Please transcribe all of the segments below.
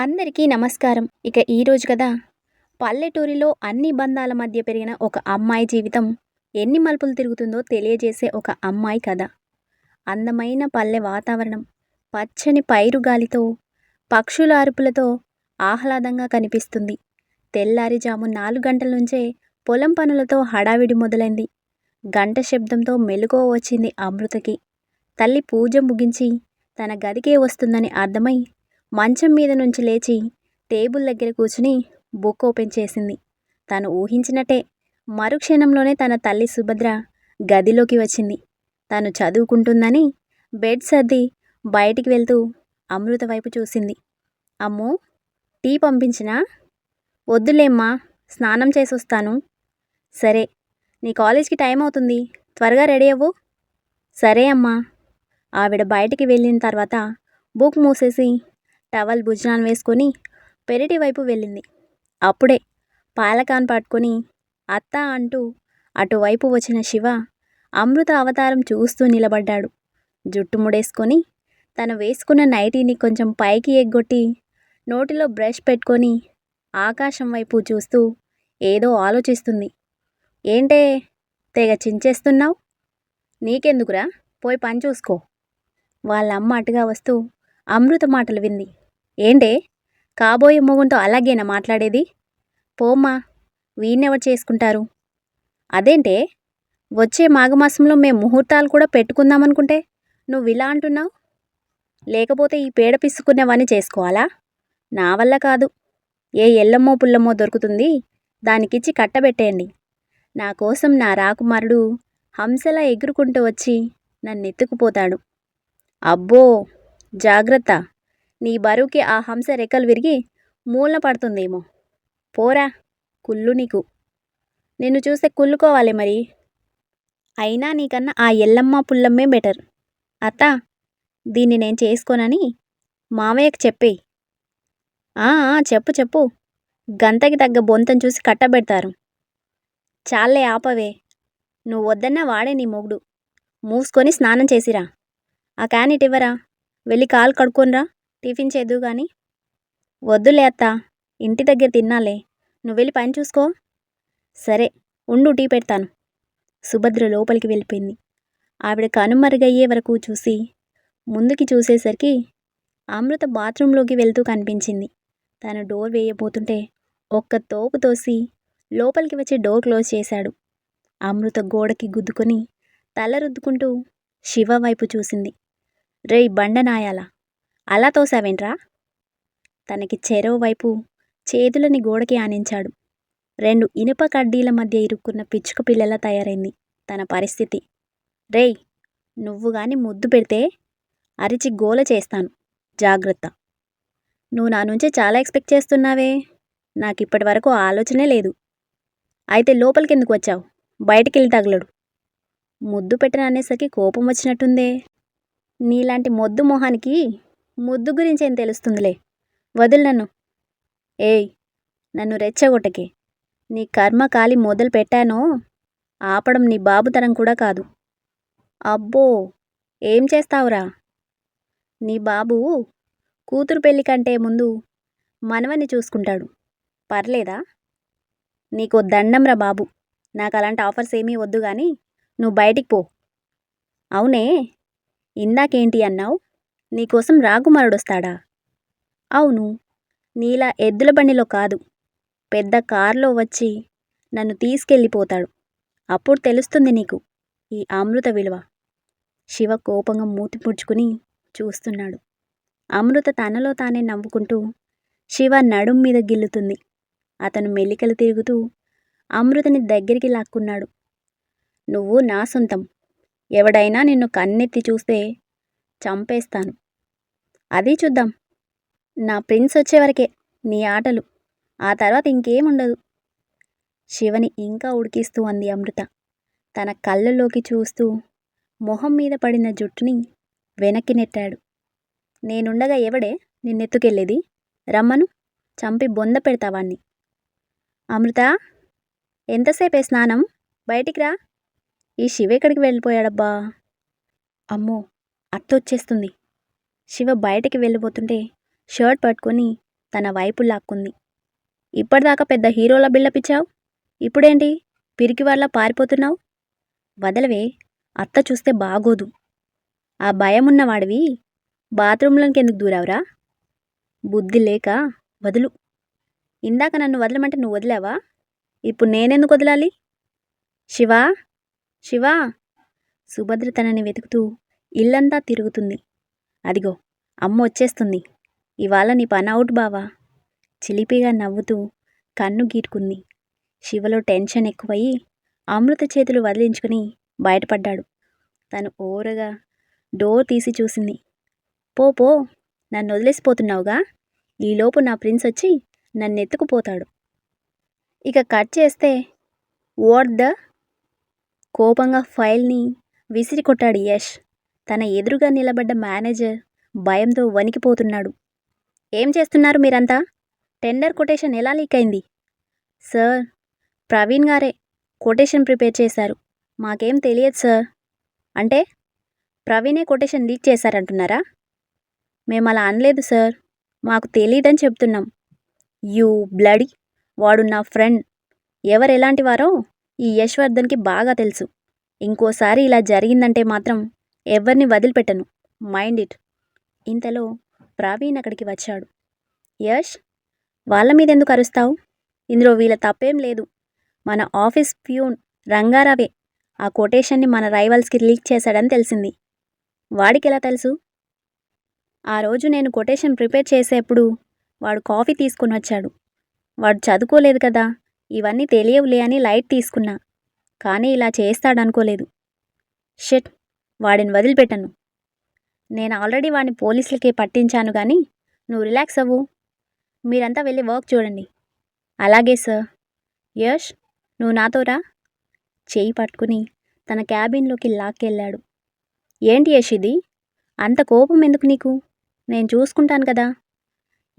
అందరికీ నమస్కారం. ఇక ఈరోజు కదా పల్లెటూరిలో అన్ని బంధాల మధ్య పెరిగిన ఒక అమ్మాయి జీవితం ఎన్ని మలుపులు తిరుగుతుందో తెలియజేసే ఒక అమ్మాయి కథ. అందమైన పల్లె వాతావరణం పచ్చని పైరు గాలితో పక్షుల అరుపులతో ఆహ్లాదంగా కనిపిస్తుంది. తెల్లారిజాము నాలుగు గంటల నుంచే పొలం పనులతో హడావిడి మొదలైంది. గంట శబ్దంతో మెలుగో వచ్చింది అమృతకి. తల్లి పూజ ముగించి తన గదికే వస్తుందని అర్థమై మంచం మీద నుంచి లేచి టేబుల్ దగ్గర కూర్చుని బుక్ ఓపెన్ చేసింది. తను ఊహించినట్టే మరుక్షణంలోనే తన తల్లి సుభద్ర గదిలోకి వచ్చింది. తను చదువుకుంటుందని బెడ్ సర్ది బయటికి వెళ్తూ అమృత వైపు చూసింది. అమ్మో! టీ పంపించినా? వద్దులేమ్మా స్నానం చేసి వస్తాను సరే నీ కాలేజ్కి టైం అవుతుంది. త్వరగా రెడీ అవ్వు. సరే అమ్మా. ఆవిడ బయటికి వెళ్ళిన తర్వాత బుక్ మూసేసి టవల్ భుజనాన్ని వేసుకొని పెరటి వైపు వెళ్ళింది. అప్పుడే పాలకాన్ పట్టుకొని అత్త అంటూ అటువైపు వచ్చిన శివ అమృత అవతారం చూస్తూ నిలబడ్డాడు. జుట్టు ముడేసుకొని తను వేసుకున్న నైటీని కొంచెం పైకి ఎగ్గొట్టి నోటిలో బ్రష్ పెట్టుకొని ఆకాశం వైపు చూస్తూ ఏదో ఆలోచిస్తుంది. ఏంటే తెగ చించేస్తున్నావు? నీకెందుకురా? పోయి పని చూసుకో. వాళ్ళ అమ్మ అటుగా వస్తూ అమృత మాటలు వింది. ఏంటే? కాబోయే మొగుంతో అలాగేనా మాట్లాడేది? పోమ్మా వీణెవరు చేసుకుంటారు? అదేంటే వచ్చే మాఘమాసంలో మేము ముహూర్తాలు కూడా పెట్టుకుందామనుకుంటే నువ్వు ఇలా అంటున్నావు? లేకపోతే ఈ పేడ పిసుకునేవన్నీ చేసుకోవాలా? నా వల్ల కాదు. ఏ ఎల్లమ్మో పుల్లమ్మో దొరుకుతుంది దానికిచ్చి కట్టబెట్టేయండి. నా కోసం నా రాకుమారుడు హంసలా ఎగురుకుంటూ వచ్చి నన్ను ఎత్తుకుపోతాడు. అబ్బో జాగ్రత్త. నీ బరువుకి ఆ హంస రెక్కలు విరిగి మూలన పడుతుందేమో. పోరా కుళ్ళు నీకు. నిన్ను చూస్తే కుళ్ళుకోవాలి మరి. అయినా నీకన్నా ఆ ఎల్లమ్మ పుల్లమ్మే బెటర్. అత్త దీన్ని నేను చేసుకోనని మామయ్యకు చెప్పేయి. చెప్పు చెప్పు. గంతకి తగ్గ బొంతం చూసి కట్టబెడతారు. చాలే ఆపవే. నువ్వు వద్దన్నా వాడే నీ మొగుడు. మూసుకొని స్నానం చేసిరా. ఆ క్యాన్ ఇటివ్వరా వెళ్ళి కాలు కడుక్కొనిరా. టిఫిన్ చేదు కానీ వద్దులే అత్త ఇంటి దగ్గర తిన్నాలే. నువ్వెళ్ళి పని చూసుకో. సరే ఉండు టీ పెడతాను. సుభద్ర లోపలికి వెళ్ళిపోయింది. ఆవిడ కనుమరుగయ్యే వరకు చూసి ముందుకి చూసేసరికి అమృత బాత్రూంలోకి వెళ్తూ కనిపించింది. తను డోర్ వేయబోతుంటే ఒక్క తోపు తోసి లోపలికి వచ్చి డోర్ క్లోజ్ చేశాడు. అమృత గోడకి గుద్దుకొని తల రుద్దుకుంటూ శివ వైపు చూసింది. రేయ్ బండనాయాలా? అలా తోసావేంట్రా తనకి చెరో వైపు చేతులని గోడకి ఆనించాడు. రెండు ఇనుప కడ్డీల మధ్య ఇరుక్కున్న పిచ్చుక పిల్లలా తయారైంది తన పరిస్థితి. రేయ్ నువ్వు గాని ముద్దు పెడితే అరిచి గోల చేస్తాను. జాగ్రత్త. నువ్వు నా నుంచి చాలా ఎక్స్పెక్ట్ చేస్తున్నావే. నాకు ఇప్పటి వరకు ఆలోచనే లేదు. అయితే లోపలికి ఎందుకు వచ్చావు? బయటికి వెళ్ళి తగలడు. ముద్దు పెట్టననేసరికి కోపం వచ్చినట్టుందే. నీలాంటి మొద్దు మొహానికి ముద్దు గురించి ఏం తెలుస్తుందిలే. వదిలి నన్ను. ఏయ్ నన్ను రెచ్చగొట్టకే. నీ కర్మ కాలి మొదలు పెట్టానో ఆపడం నీ బాబుతనం కూడా కాదు. అబ్బో ఏం చేస్తావురా? నీ బాబు కూతురు పెళ్ళి కంటే ముందు మనవని చూసుకుంటాడు. పర్లేదా? నీకు దండంరా బాబు. నాకు అలాంటి ఆఫర్స్ ఏమీ వద్దు కానీ నువ్వు బయటికి పో. అవునే ఇందాకేంటి అన్నావు? నీకోసం రాకుమారుడొస్తాడా? అవును. నీలా ఎద్దుల బండిలో కాదు. పెద్ద కారులో వచ్చి నన్ను తీసుకెళ్ళిపోతాడు. అప్పుడు తెలుస్తుంది నీకు ఈ అమృత విలువ. శివ కోపంగా మూతిపుచ్చుకుని చూస్తున్నాడు. అమృత తనలో తానే నవ్వుకుంటూ శివ నడుం మీద గిల్లుతుంది. అతను మెలికలు తిరుగుతూ అమృతని దగ్గరికి లాక్కున్నాడు. నువ్వు నా సొంతం. ఎవడైనా నిన్ను కన్నెత్తి చూస్తే చంపేస్తాను. అది చూద్దాం. నా ప్రిన్స్ వచ్చేవరకే నీ ఆటలు. ఆ తర్వాత ఇంకేముండదు శివని ఇంకా ఉడికిస్తూ అంది అమృత. తన కళ్ళలోకి చూస్తూ మొహం మీద పడిన జుట్టుని వెనక్కి నెట్టాడు. నేనుండగా ఎవడే నిన్నెత్తుకెళ్ళేది? రమ్మను. చంపి బొంద పెడతావాణ్ణి అమృత ఎంతసేపే స్నానం? బయటికి రా. ఈ శివ ఎక్కడికి వెళ్ళిపోయాడబ్బా? అమ్మో అత్తొచ్చేస్తుంది. శివ బయటికి వెళ్ళిపోతుంటే షర్ట్ పట్టుకొని తన వైపు లాక్కుంది. ఇప్పటిదాకా పెద్ద హీరోలా బిల్లపిచ్చావు ఇప్పుడేంటి? పిరికి వాళ్ళ పారిపోతున్నావు? వదలవే అత్త చూస్తే బాగోదు. ఆ భయం ఉన్నవాడివి బాత్రూంలోకి ఎందుకు దూరావురా? బుద్ధి లేక వదులు. ఇందాక నన్ను వదలమంటే నువ్వు వదిలావా? ఇప్పుడు నేనెందుకు వదలాలి? శివా? శివా? సుభద్ర తనని వెతుకుతూ ఇల్లంతా తిరుగుతుంది. అదిగో అమ్మ వచ్చేస్తుంది. ఇవాళ నీ పని అవుట్ బావా. చిలిపిగా నవ్వుతూ కన్ను గీటుకుంది. శివలో టెన్షన్ ఎక్కువయ్యి అమృత చేతులు వదిలించుకుని బయటపడ్డాడు. తను ఓరగా డోర్ తీసి చూసింది. పో పో నన్ను వదిలేసిపోతున్నావుగా? ఈలోపు నా ప్రిన్స్ వచ్చి నన్ను ఎత్తుకుపోతాడు ఇక కట్ చేస్తే వాట్ ద? కోపంగా ఫైల్ని విసిరి కొట్టాడు యష్. తన ఎదురుగా నిలబడ్డ మేనేజర్ భయంతో వణికిపోతున్నాడు. ఏం చేస్తున్నారు మీరంతా? టెండర్ కొటేషన్ ఎలా లీక్ అయింది సార్ ప్రవీణ్ గారే కొటేషన్ ప్రిపేర్ చేశారు. మాకేం తెలియదు సార్. అంటే ప్రవీణే కొటేషన్ లీక్ చేశారంటున్నారా? మేము అలా అనలేదు సార్. మాకు తెలియదని చెప్తున్నాం. యూ బ్లడీ వాడు నా ఫ్రెండ్. ఎవరు ఎలాంటి వారో ఈ యశ్వర్ధన్కి బాగా తెలుసు. ఇంకోసారి ఇలా జరిగిందంటే మాత్రం ఎవరిని వదిలిపెట్టను. Mind it. ఇంతలో ప్రవీణ్ అక్కడికి వచ్చాడు. యష్ వాళ్ళ మీద ఎందుకు అరుస్తావు? ఇందులో వీళ్ళ తప్పేం లేదు. మన ఆఫీస్ ప్యూన్ రంగారావే. ఆ కొటేషన్ని మన రైవల్స్కి లీక్ చేశాడని తెలిసింది. వాడికి ఎలా తెలుసు? ఆ రోజు నేను కొటేషన్ ప్రిపేర్ చేసేప్పుడు వాడు కాఫీ తీసుకుని వచ్చాడు. వాడు చదువుకోలేదు కదా ఇవన్నీ తెలియవులే అని లైట్ తీసుకున్నా. కానీ ఇలా చేస్తాడనుకోలేదు. షెట్ వాడిని వదిలిపెట్టను. నేను ఆల్రెడీ వాడిని పోలీసులకి పట్టించాను కానీ నువ్వు రిలాక్స్ అవ్వు. మీరంతా వెళ్ళి వర్క్ చూడండి. అలాగే సార్. యష్ నువ్వు నాతో రా. చేయి పట్టుకుని తన క్యాబిన్లోకి లాక్కెళ్ళాడు. ఏంటి యష్ ఇది? అంత కోపం ఎందుకు నీకు? నేను చూసుకుంటాను కదా.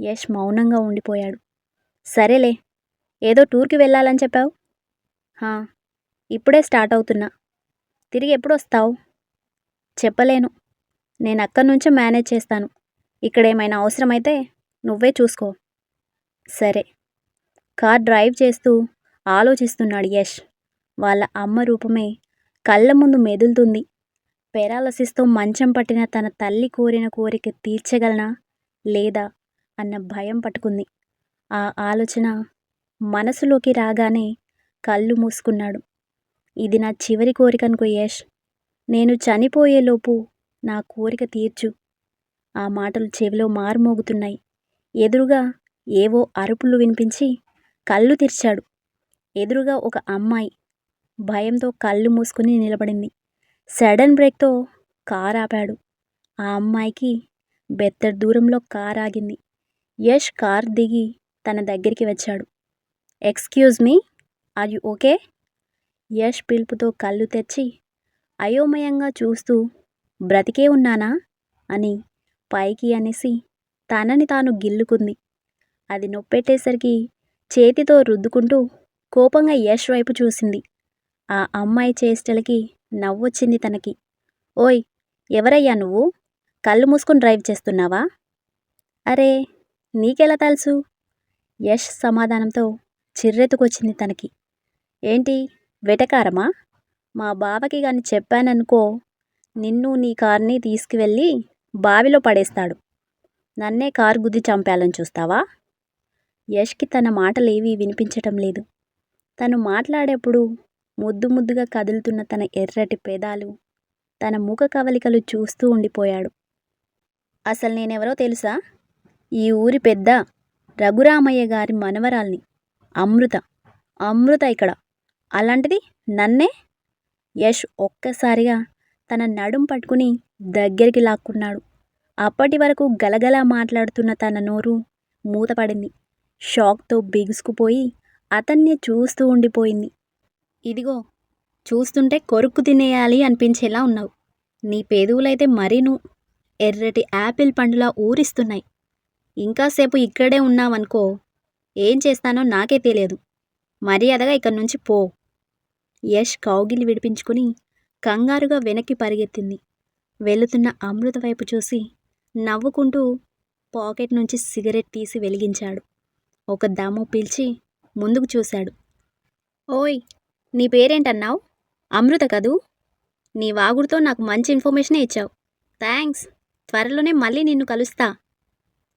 యష్ మౌనంగా ఉండిపోయాడు. సరేలే ఏదో టూర్కి వెళ్ళాలని చెప్పావు? హా ఇప్పుడే స్టార్ట్ అవుతున్నా. తిరిగి ఎప్పుడు వస్తావు? చెప్పలేను. నేను అక్కడి నుంచే మేనేజ్ చేస్తాను. ఇక్కడ ఏమైనా అవసరమైతే నువ్వే చూసుకో. సరే. కార్ డ్రైవ్ చేస్తూ ఆలోచిస్తున్నాడు యష్. వాళ్ళ అమ్మ రూపమే కళ్ళ ముందు మెదులుతుంది. పెరాలసిస్తో మంచం పట్టిన తన తల్లి కోరిన కోరిక తీర్చగలనా? లేదా? అన్న భయం పట్టుకుంది. ఆ ఆలోచన మనసులోకి రాగానే కళ్ళు మూసుకున్నాడు. ఇది నా చివరి కోరిక అనుకో యష్. నేను చనిపోయేలోపు నా కోరిక తీర్చు. ఆ మాటలు చెవిలో మారుమోగుతున్నాయి. ఎదురుగా ఏవో అరుపులు వినిపించి కళ్ళు తెరిచాడు. ఎదురుగా ఒక అమ్మాయి భయంతో కళ్ళు మూసుకుని నిలబడింది. సడన్ బ్రేక్తో కార్ ఆపాడు. ఆ అమ్మాయికి బెత్తడి దూరంలో కార్ ఆగింది. యష్ కార్ దిగి తన దగ్గరికి వచ్చాడు. Excuse me are you okay? Yash పిలుపుతో కళ్ళు తెచ్చి అయోమయంగా చూస్తూ బ్రతికే ఉన్నానా అని పైకి అనేసి తనని తాను గిల్లుకుంది. అది నొప్పెట్టేసరికి చేతితో రుద్దుకుంటూ కోపంగా యష్ వైపు చూసింది. ఆ అమ్మాయి చేష్టలకి నవ్వొచ్చింది తనకి. ఓయ్ ఎవరయ్యా నువ్వు? కళ్ళు మూసుకొని డ్రైవ్ చేస్తున్నావా అరే నీకెలా తెలుసు యష్ సమాధానంతో చిర్రెత్తుకొచ్చింది తనకి. ఏంటి వెటకారమా? మా బావకి కానీ చెప్పాననుకో నిన్ను నీ కార్ని తీసుకువెళ్ళి బావిలో పడేస్తాడు. నన్నే కారు గుద్ది చంపాలని చూస్తావా? యష్కి తన మాటలేవీ వినిపించటం లేదు. తను మాట్లాడేప్పుడు ముద్దు ముద్దుగా కదులుతున్న తన ఎర్రటి పెదాలు తన ముఖ కవలికలు చూస్తూ ఉండిపోయాడు. అసలు నేనెవరో తెలుసా? ఈ ఊరి పెద్ద రఘురామయ్య గారి మనవరాల్ని అమృత. అమృత ఇక్కడ. అలాంటిది నన్నే యష్ ఒక్కసారిగా తన నడుం పట్టుకుని దగ్గరికి లాక్కున్నాడు. అప్పటి వరకు గలగలా మాట్లాడుతున్న తన నోరు మూతపడింది. షాక్తో బిగుసుకుపోయి అతన్నే చూస్తూ ఉండిపోయింది. ఇదిగో చూస్తుంటే కొరుక్కు తినేయాలి అనిపించేలా ఉన్నావు. నీ పేదువులైతే మరీను ఎర్రటి యాపిల్ పండులా ఊరిస్తున్నాయి. ఇంకాసేపు ఇక్కడే ఉన్నావనుకో ఏం చేస్తానో నాకే తెలియదు. మర్యాదగా ఇక్కడి నుంచి పో. యష్ కౌగిలి విడిపించుకుని కంగారుగా వెనక్కి పరిగెత్తింది. వెళుతున్న అమృత వైపు చూసి నవ్వుకుంటూ పాకెట్ నుంచి సిగరెట్ తీసి వెలిగించాడు. ఒక దమ్ము పీల్చి ముందుకు చూశాడు. ఓయ్ నీ పేరేంటన్నావు? అమృత కదూ? నీ వాగుడుతో నాకు మంచి ఇన్ఫర్మేషనే ఇచ్చావు. థ్యాంక్స్ త్వరలోనే మళ్ళీ నిన్ను కలుస్తా.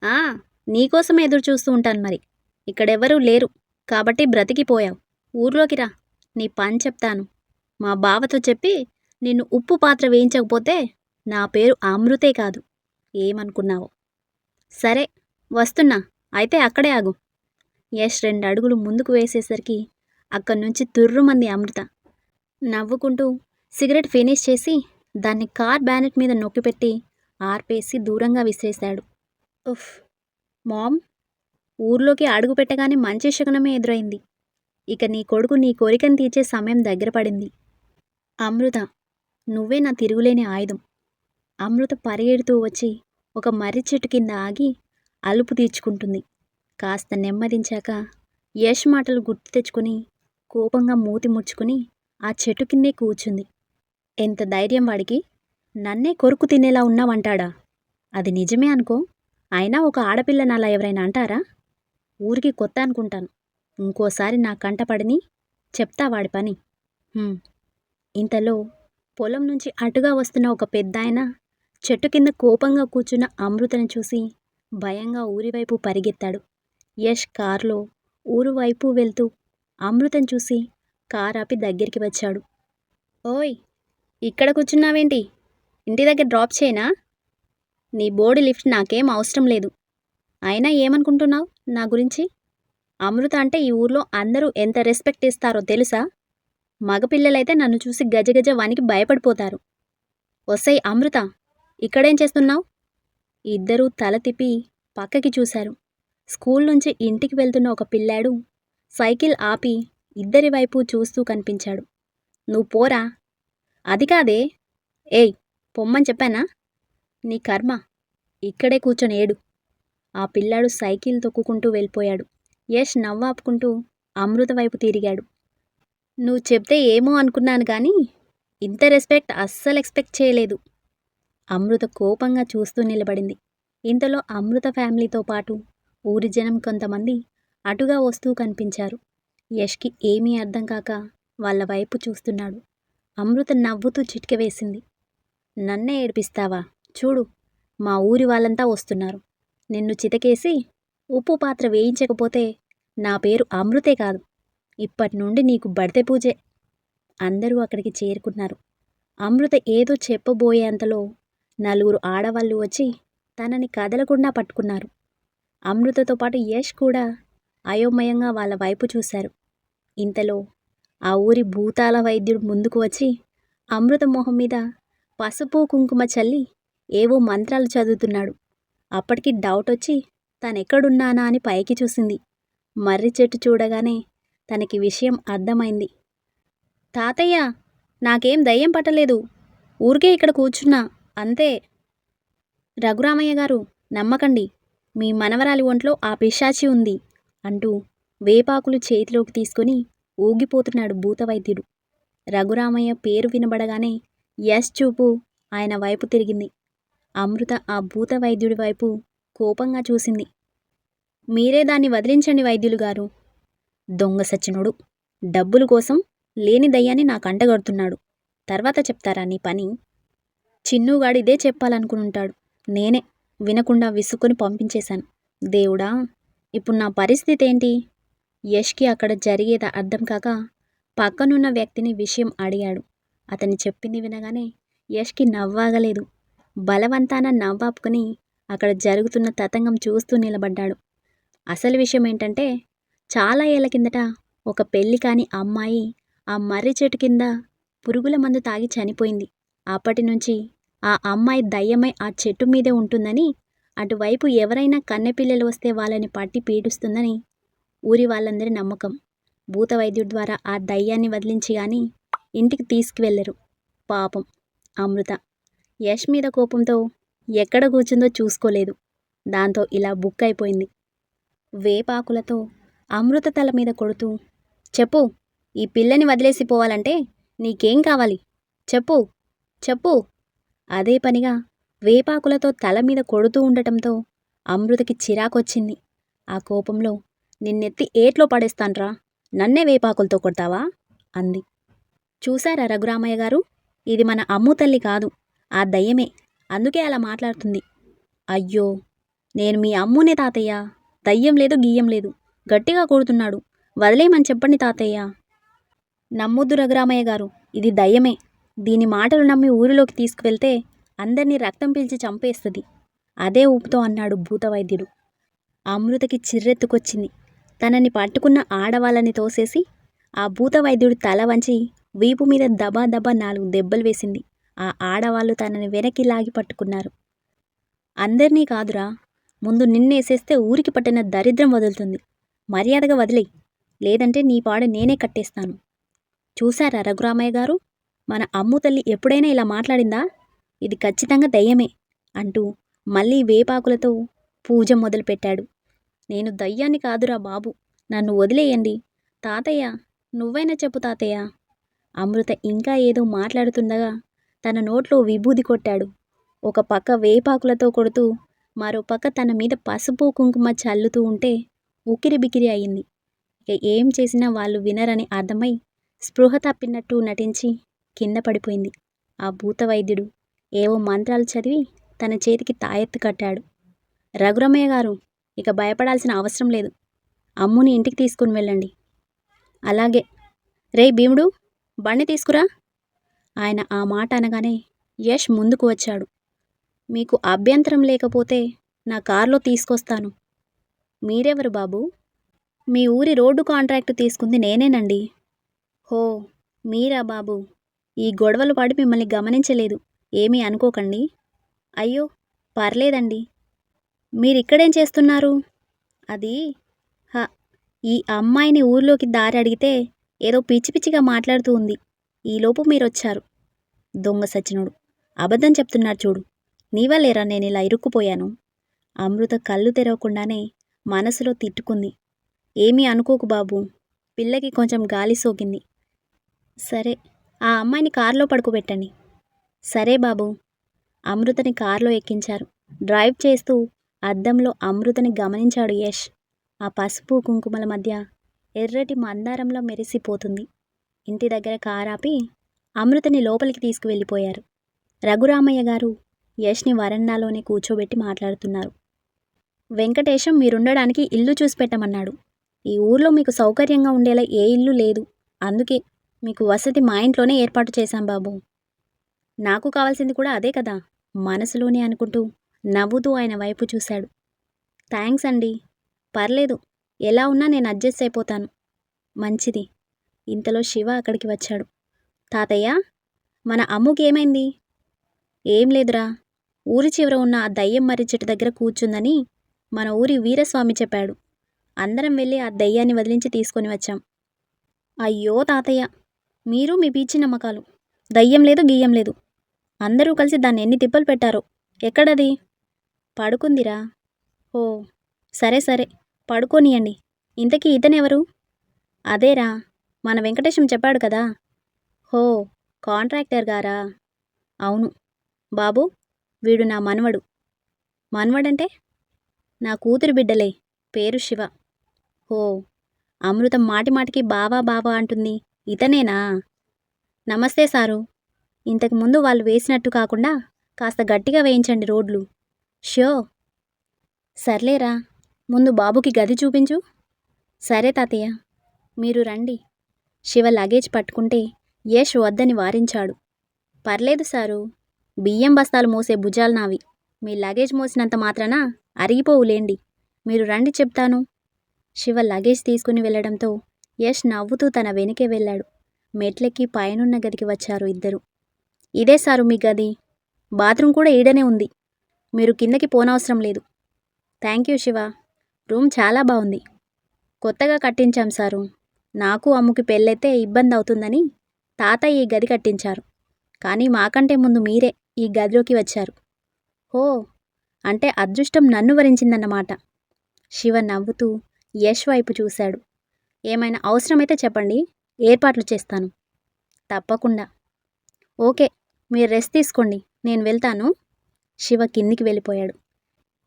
ఆ, నీకోసం ఎదురు చూస్తూ ఉంటాను మరి. ఇక్కడెవరూ లేరు కాబట్టి బ్రతికిపోయావు. ఊర్లోకి రా. నీ పని చెప్తాను. మా బావతో చెప్పి నిన్ను ఉప్పు పాత్ర వేయించకపోతే నా పేరు అమృతే కాదు. ఏమనుకున్నావు? సరే వస్తున్నా. అయితే అక్కడే ఆగు. యష్ రెండు అడుగులు ముందుకు వేసేసరికి అక్కడి నుంచి తుర్రుమంది అమృత. నవ్వుకుంటూ సిగరెట్ ఫినిష్ చేసి దాన్ని కార్ బ్యానెట్ మీద నొక్కిపెట్టి ఆర్పేసి దూరంగా విసిరేశాడు. ఉఫ్! మామ్! ఊర్లోకి అడుగు పెట్టగానే మంచి శకునమే ఎదురైంది. ఇక నీ కొడుకు నీ కోరికను తీర్చే సమయం దగ్గర పడింది. అమృత నువ్వే నా తిరుగులేని ఆయుధం. అమృత పరిగెడుతూ వచ్చి ఒక మర్రి చెట్టు కింద ఆగి అలుపు తీర్చుకుంటుంది. కాస్త నెమ్మదించాక యష్ మాటలు గుర్తు తెచ్చుకుని కోపంగా మూతి ముడుచుకుని ఆ చెట్టు కిందే కూర్చుంది. ఎంత ధైర్యం వాడికి? నన్నే కొరుకు తినేలా ఉన్నావంటాడా? అది నిజమే అనుకో. అయినా ఒక ఆడపిల్ల అలా ఎవరైనా అంటారా? ఊరికి కొత్త అనుకుంటాను. ఇంకోసారి నా కంటపడని చెప్తా వాడి పని. ఇంతలో పొలం నుంచి అటుగా వస్తున్న ఒక పెద్దాయన చెట్టు కింద కోపంగా కూర్చున్న అమృతను చూసి భయంగా ఊరివైపు పరిగెత్తాడు. యష్ కారులో ఊరు వైపు వెళ్తూ అమృతం చూసి కార్ ఆపి దగ్గరికి వచ్చాడు. ఓయ్! ఇక్కడ కూర్చున్నావేంటి? ఇంటి దగ్గర డ్రాప్ చేయనా? నీ బోర్డు లిఫ్ట్ నాకేం అవసరం లేదు. అయినా ఏమనుకుంటున్నావు నా గురించి? అమృత అంటే ఈ ఊర్లో అందరూ ఎంత రెస్పెక్ట్ ఇస్తారో తెలుసా? మగపిల్లలైతే నన్ను చూసి గజగజ వానికి భయపడిపోతారు. వస్తాయి అమృత ఇక్కడేం చేస్తున్నావు? ఇద్దరూ తల తిప్పి పక్కకి చూశారు. స్కూల్ నుంచి ఇంటికి వెళ్తున్న ఒక పిల్లాడు సైకిల్ ఆపి ఇద్దరి వైపు చూస్తూ కనిపించాడు. నువ్వు పోరా. అది కాదే. ఏయ్ పొమ్మని చెప్పానా? నీ కర్మ ఇక్కడే కూర్చొని ఏడు. ఆ పిల్లాడు సైకిల్ తొక్కుకుంటూ వెళ్ళిపోయాడు. యష్ నవ్వాపుకుంటూ అమృత వైపు తిరిగాడు. నువ్వు చెప్తే ఏమో అనుకున్నాను కానీ ఇంత రెస్పెక్ట్ అస్సలు ఎక్స్పెక్ట్ చేయలేదు. అమృత కోపంగా చూస్తూ నిలబడింది. ఇంతలో అమృత ఫ్యామిలీతో పాటు ఊరి జనం కొంతమంది అటుగా వస్తూ కనిపించారు. యష్కి ఏమీ అర్థం కాక వాళ్ళ వైపు చూస్తున్నాడు. అమృత నవ్వుతూ చిటిక వేసింది. నన్నే ఏడిపిస్తావా? చూడు మా ఊరి వాళ్ళంతా వస్తున్నారు. నిన్ను చితకేసి ఉప్పు పాత్ర వేయించకపోతే నా పేరు అమృతే కాదు. ఇప్పటి నుండి నీకు బడితే పూజే. అందరూ అక్కడికి చేరుకున్నారు. అమృత ఏదో చెప్పబోయేంతలో నలుగురు ఆడవాళ్ళు వచ్చి తనని కదలకుండా పట్టుకున్నారు. అమృతతో పాటు యష్ కూడా అయోమయంగా వాళ్ళ వైపు చూశారు. ఇంతలో ఆ ఊరి భూతాల వైద్యుడు ముందుకు వచ్చి అమృత మొహం మీద పసుపు కుంకుమ చల్లి ఏవో మంత్రాలు చదువుతున్నాడు. అప్పటికి డౌట్ వచ్చి తనెక్కడున్నానా అని పైకి చూసింది. మర్రి చెట్టు చూడగానే తనకి విషయం అర్థమైంది. తాతయ్య నాకేం దయ్యం పట్టలేదు. ఊరికే ఇక్కడ కూర్చున్నా. అంతే. రఘురామయ్య గారు నమ్మకండి. మీ మనవరాలి ఒంట్లో ఆ పిశాచి ఉంది అంటూ వేపాకులు చేతిలోకి తీసుకొని ఊగిపోతున్నాడు భూతవైద్యుడు. రఘురామయ్య పేరు వినబడగానే యశ్ చూపు ఆయన వైపు తిరిగింది. అమృత ఆ భూత వైద్యుడి వైపు కోపంగా చూసింది. మీరే దాన్ని వదిలించండి వైద్యులు గారు. దొంగ సచ్చినుడు డబ్బుల కోసం లేని దయ్యాన్ని నాకు అంటగడుతున్నాడు. తర్వాత చెప్తారా నీ పని? చిన్నుగాడు ఇదే చెప్పాలనుకుంటాడు నేనే వినకుండా విసుక్కుని పంపించేశాను. దేవుడా ఇప్పుడు నా పరిస్థితి ఏంటి? యష్కి అక్కడ జరిగేది అర్థం కాక పక్కనున్న వ్యక్తిని విషయం అడిగాడు. అతని చెప్పింది వినగానే యష్కి నవ్వాగలేదు. బలవంతాన నవ్వాపుకుని అక్కడ జరుగుతున్న తతంగం చూస్తూ నిలబడ్డాడు. అసలు విషయం ఏంటంటే చాలా ఏళ్ళ కిందట ఒక పెళ్ళి కాని అమ్మాయి ఆ మర్రి చెట్టు కింద పురుగుల మందు తాగి చనిపోయింది. అప్పటి నుంచి ఆ అమ్మాయి దయ్యమై ఆ చెట్టు మీదే ఉంటుందని అటువైపు ఎవరైనా కన్నెపిల్లలు వస్తే వాళ్ళని పట్టి పీడిస్తుందని ఊరి వాళ్ళందరి నమ్మకం. భూత వైద్యుడి ద్వారా ఆ దయ్యాన్ని వదిలించి గాని ఇంటికి తీసుకువెళ్ళరు. పాపం అమృత. యష్ మీద కోపంతో ఎక్కడ కూర్చుందో చూసుకోలేదు. దాంతో ఇలా బుక్ అయిపోయింది. వేపాకులతో అమృత తల మీద కొడుతూ చెప్పు ఈ పిల్లని వదిలేసి పోవాలంటే నీకేం కావాలి? చెప్పు చెప్పు. అదే పనిగా వేపాకులతో తల మీద కొడుతూ ఉండటంతో అమృతకి చిరాకొచ్చింది. ఆ కోపంలో నిన్నెత్తి ఏట్లో పడేస్తాన్రా నన్నే వేపాకులతో కొడతావా? అంది. చూశారా రఘురామయ్య గారు? ఇది మన అమ్ము తల్లి కాదు ఆ దయ్యమే అందుకే అలా మాట్లాడుతుంది. అయ్యో నేను మీ అమ్మునే తాతయ్య దయ్యం లేదు గీయం లేదు. గట్టిగా కొడుతున్నాడు. వదిలేయమని చెప్పండి తాతయ్య. నమ్ముద్దు రఘురామయ్య గారు ఇది దయ్యమే. దీని మాటలు నమ్మి ఊరిలోకి తీసుకువెళ్తే అందరినీ రక్తం పీల్చి చంపేస్తుంది. అదే ఊపుతో అన్నాడు భూతవైద్యుడు. అమృతకి చిర్రెత్తుకొచ్చింది. తనని పట్టుకున్న ఆడవాళ్ళని తోసేసి ఆ భూతవైద్యుడు తల వంచి వీపు మీద దబా దబా నాలుగు దెబ్బలు వేసింది. ఆ ఆడవాళ్ళు తనని వెనక్కి లాగి పట్టుకున్నారు. అందరినీ కాదురా ముందు నిన్నేసేస్తే ఊరికి పట్టిన దరిద్రం వదులుతుంది. మర్యాదగా వదిలేయ్. లేదంటే నీ పాడు నేనే కట్టేస్తాను. చూశారా రఘురామయ్య గారు? మన అమ్ము తల్లి ఎప్పుడైనా ఇలా మాట్లాడిందా? ఇది ఖచ్చితంగా దయ్యమే అంటూ మళ్ళీ వేపాకులతో పూజ మొదలుపెట్టాడు. నేను దయ్యాన్ని కాదురా బాబు నన్ను వదిలేయండి. తాతయ్య నువ్వైనా చెప్పు తాతయ్య. అమృత ఇంకా ఏదో మాట్లాడుతుండగా తన నోట్లో విభూది కొట్టాడు. ఒక పక్క వేపాకులతో కొడుతూ మరో పక్క తన మీద పసుపు కుంకుమ చల్లుతూ ఉంటే ఉకిరి బికిరి అయింది. ఇక ఏం చేసినా వాళ్ళు వినరని అర్థమై స్పృహ తప్పినట్టు నటించి కింద పడిపోయింది. ఆ భూత వైద్యుడు ఏవో మంత్రాలు చదివి తన చేతికి తాయెత్తు కట్టాడు. రఘురమయ్య గారు ఇక భయపడాల్సిన అవసరం లేదు. అమ్ముని ఇంటికి తీసుకుని వెళ్ళండి. అలాగే. రే భీముడు బండి తీసుకురా. ఆయన ఆ మాట అనగానే యష్ ముందుకు వచ్చాడు. మీకు అభ్యంతరం లేకపోతే నా కారులో తీసుకొస్తాను. మీరెవరు బాబు? మీ ఊరి రోడ్డు కాంట్రాక్ట్ తీసుకుంది నేనేనండి. హో మీరా బాబు? ఈ గొడవలు పడి మిమ్మల్ని గమనించలేదు. ఏమీ అనుకోకండి. అయ్యో పర్లేదండి. మీరిక్కడేం చేస్తున్నారు? అది హ ఈ అమ్మాయిని ఊర్లోకి దారి అడిగితే ఏదో పిచ్చి పిచ్చిగా మాట్లాడుతూ ఉంది. ఈలోపు మీరొచ్చారు. దొంగ సచ్చినుడు. అబద్ధం చెప్తున్నారు చూడు. నీవలేరా నేను ఇలా ఇరుక్కుపోయాను? అమృత కళ్ళు తెరవకుండానే మనసులో తిట్టుకుంది. ఏమీ అనుకోకు బాబు. పిల్లకి కొంచెం గాలి సోకింది. సరే ఆ అమ్మాయిని కారులో పడుకోబెట్టండి. సరే బాబు. అమృతని కారులో ఎక్కించారు. డ్రైవ్ చేస్తూ అద్దంలో అమృతని గమనించాడు యష్. ఆ పసుపు కుంకుమల మధ్య ఎర్రటి మందారంలో మెరిసిపోతుంది. ఇంటి దగ్గర కారాపి అమృతని లోపలికి తీసుకువెళ్ళిపోయారు. రఘురామయ్య గారు యష్ని వరండాలోనే కూర్చోబెట్టి మాట్లాడుతున్నారు. వెంకటేశం మీరుండడానికి ఇల్లు చూసి పెట్టమన్నాడు. ఈ ఊర్లో మీకు సౌకర్యంగా ఉండేలా ఏ ఇల్లు లేదు. అందుకే మీకు వసతి మా ఇంట్లోనే ఏర్పాటు చేశాం బాబు. నాకు కావాల్సింది కూడా అదే కదా. మనసులోనే అనుకుంటూ నవ్వుతూ ఆయన వైపు చూశాడు. థ్యాంక్స్ అండి. పర్లేదు. ఎలా ఉన్నా నేను అడ్జస్ట్ అయిపోతాను. మంచిది. ఇంతలో శివ అక్కడికి వచ్చాడు. తాతయ్య మన అమ్ముకేమైంది ఏం లేదురా. ఊరి చివర ఉన్న ఆ దయ్యం మర్రి చెట్టు దగ్గర కూర్చుందని మన ఊరి వీరస్వామి చెప్పాడు. అందరం వెళ్ళి ఆ దయ్యాన్ని వదిలించి తీసుకొని వచ్చాం. అయ్యో తాతయ్య మీరు మీ పీచి నమ్మకాలు. దయ్యం లేదు గీయం లేదు. అందరూ కలిసి దాన్ని ఎన్ని తిప్పలు పెట్టారో. ఎక్కడది? పడుకుందిరా. ఓ సరే సరే. పడుకోనియండి. ఇంతకీ ఇతనెవరు అదేరా మన వెంకటేశం చెప్పాడు కదా. హో కాంట్రాక్టర్ గారా? అవును. బాబు వీడు నా మనవడు. మనవడంటే నా కూతురు బిడ్డలే పేరు శివ. ఓ అమృతం మాటి మాటికి బావా బావా అంటుంది. ఇతనేనా? నమస్తే సారు. ఇంతకు ముందు వాళ్ళు వేసినట్టు కాకుండా కాస్త గట్టిగా వేయించండి రోడ్లు. షో. సర్లేరా ముందు బాబుకి గది చూపించు. సరే తాతయ్య మీరు రండి. శివ లగేజ్ పట్టుకుంటే యష్ వద్దని వారించాడు. పర్లేదు సారు బియ్యం బస్తాలు మోసే భుజాలు నావి. మీ లగేజ్ మోసినంత మాత్రాన? అరిగిపోవులేండి. మీరు రండి చెప్తాను. శివ లగేజ్ తీసుకుని వెళ్ళడంతో యష్ నవ్వుతూ తన వెనుకే వెళ్ళాడు. మెట్లెక్కి పైనున్న గదికి వచ్చారు ఇద్దరు. ఇదే సారు మీ గది. బాత్రూమ్ కూడా ఈడనే ఉంది. మీరు కిందకి పోనవసరం లేదు. Thank you Shiva. రూమ్ చాలా బాగుంది. కొత్తగా కట్టించాం సారు. నాకు అమ్ముకి పెళ్ళైతే ఇబ్బంది అవుతుందని తాతయ్య ఈ గది కట్టించారు. కానీ మాకంటే ముందు మీరే. ఈ గదిలోకి వచ్చారు. ఓ అంటే అదృష్టం నన్ను వరించిందన్నమాట. శివ నవ్వుతూ యష్ వైపు చూశాడు. ఏమైనా అవసరమైతే చెప్పండి ఏర్పాట్లు చేస్తాను. తప్పకుండా. ఓకే మీరు రెస్ట్ తీసుకోండి నేను వెళ్తాను. శివ కిందికి వెళ్ళిపోయాడు.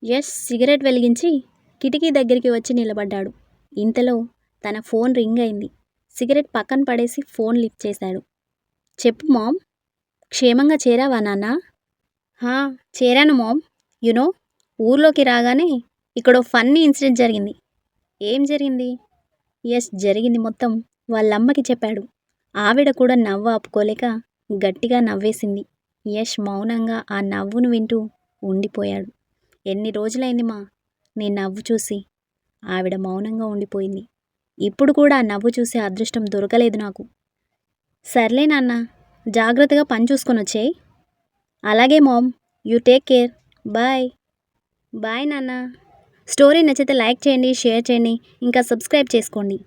యష్ సిగరెట్ వెలిగించి కిటికీ దగ్గరికి వచ్చి నిలబడ్డాడు. ఇంతలో తన ఫోన్ రింగ్ అయింది. సిగరెట్ పక్కన పడేసి ఫోన్ లిఫ్ట్ చేశాడు. చెప్పు మామ్ క్షేమంగా చేరావా నాన్న? చేరాను మామ్. యునో ఊర్లోకి రాగానే ఇక్కడ ఫన్నీ ఇన్సిడెంట్ జరిగింది. ఏం జరిగింది? ఎస్ జరిగింది మొత్తం వాళ్ళమ్మకి చెప్పాడు. ఆవిడ కూడా నవ్వు ఆపుకోలేక గట్టిగా నవ్వేసింది. యష్ మౌనంగా ఆ నవ్వును వింటూ ఉండిపోయాడు. ఎన్ని రోజులైంది మా? నీ నవ్వు చూసి ఆవిడ మౌనంగా ఉండిపోయింది. ఇప్పుడు కూడా ఆ నవ్వు చూసే అదృష్టం దొరకలేదు నాకు. సర్లే నాన్న. జాగ్రత్తగా పని చూసుకొని వచ్చేయి. అలాగే mom you take care. Bye. Bye నాన్న. స్టోరీ నచ్చితే లైక్ చేయండి షేర్ చేయండి. ఇంకా సబ్స్క్రైబ్ చేసుకోండి.